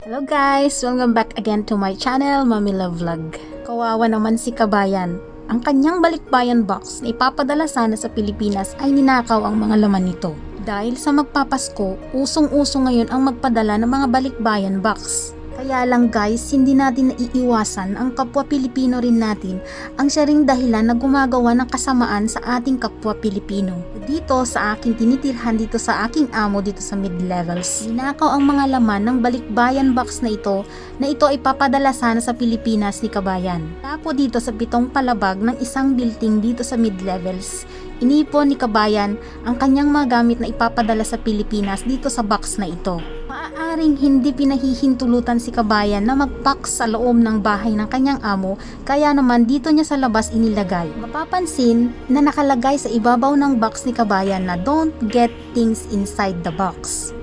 Hello guys! Welcome back again to my channel, Mami Love Vlog. Kawawa naman si Kabayan. Ang kanyang balikbayan box na ipapadala sana sa Pilipinas ay ninakaw ang mga laman nito. Dahil sa magpapasko, usong-uso ngayon ang magpadala ng mga balikbayan box. Kaya lang guys, hindi natin naiiwasan ang kapwa Pilipino rin natin ang siya ring dahilan na gumagawa ng kasamaan sa ating kapwa Pilipino. Dito sa aking tinitirhan dito sa aking amo dito sa mid-levels, ninakaw ang mga laman ng balikbayan box na ito na ito ay papadala sana sa Pilipinas ni Kabayan. Tapo dito sa pitong palabag ng isang building dito sa mid-levels, inipon ni Kabayan ang kanyang mga gamit na ipapadala sa Pilipinas dito sa box na ito. Maaaring hindi pinahihintulutan si Kabayan na mag-pack sa loob ng bahay ng kanyang amo, kaya naman dito niya sa labas inilagay. Mapapansin na nakalagay sa ibabaw ng box ni Kabayan na don't get things inside the box.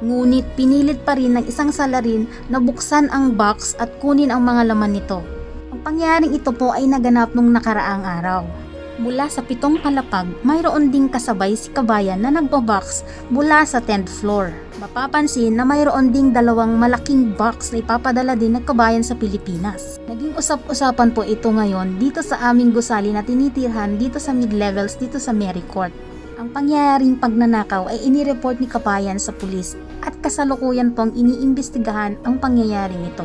Ngunit pinilit pa rin ng isang salarin na buksan ang box at kunin ang mga laman nito. Ang pangyayaring ito po ay naganap nung nakaraang araw. Mula sa pitong palapag, mayroon ding kasabay si Kabayan na nagbabox mula sa 10th floor. Mapapansin na mayroon ding dalawang malaking box na ipapadala din ng Kabayan sa Pilipinas. Naging usap-usapan po ito ngayon dito sa aming gusali na tinitirhan dito sa mid-levels dito sa Mary Court. Ang pangyayaring pagnanakaw ay inireport ni Kabayan sa pulis at kasalukuyan pong iniimbestigahan ang pangyayaring ito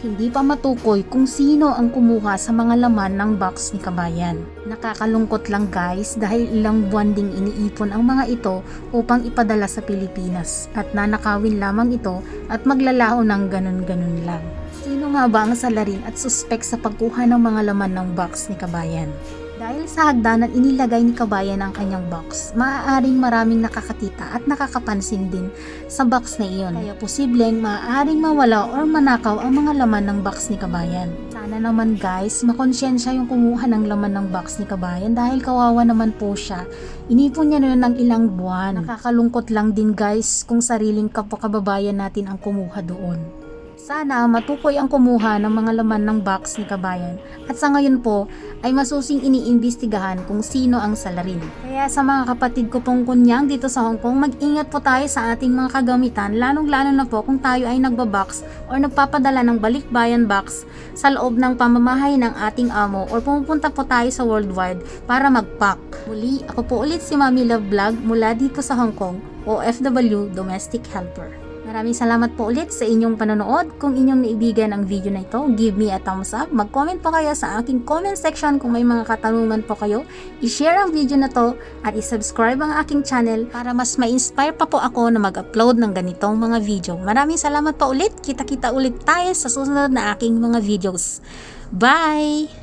hindi pa matukoy kung sino ang kumuha sa mga laman ng box ni Kabayan. Nakakalungkot lang guys dahil ilang buwan ding iniipon ang mga ito upang ipadala sa Pilipinas at nanakawin lamang ito at maglalaho ng ganun-ganun lang. Sino nga ba ang salarin at suspek sa pagkuha ng mga laman ng box ni Kabayan? Dahil sa hagdanan inilagay ni Kabayan ang kanyang box, maaaring maraming nakakakita at nakakapansin din sa box na iyon. Kaya posibleng maaaring mawala or manakaw ang mga laman ng box ni Kabayan. Sana naman guys, makonsensya yung kumuha ng laman ng box ni Kabayan dahil kawawa naman po siya. Inipon niya na ng ilang buwan. Nakakalungkot lang din guys kung sariling kapwa kababayan natin ang kumuha doon. Sana matukoy ang kumuha ng mga laman ng box ni Kabayan at sa ngayon po ay masusing iniimbestigahan kung sino ang salarin. Kaya sa mga kapatid ko pong kunyang dito sa Hong Kong, mag-ingat po tayo sa ating mga kagamitan lalong-lalo na po kung tayo ay nagbabox or nagpapadala ng balikbayan box sa loob ng pamamahay ng ating amo or pumupunta po tayo sa worldwide para mag-pack. Muli, ako po ulit si Mami Love Vlog mula dito sa Hong Kong, OFW Domestic Helper. Maraming salamat po ulit sa inyong panonood. Kung inyong naibigan ang video na ito, give me a thumbs up. Mag-comment po kayo sa aking comment section kung may mga katanungan po kayo. I-share ang video na to at i-subscribe ang aking channel para mas ma-inspire pa po ako na mag-upload ng ganitong mga video. Maraming salamat po ulit. Kita-kita ulit tayo sa susunod na aking mga videos. Bye!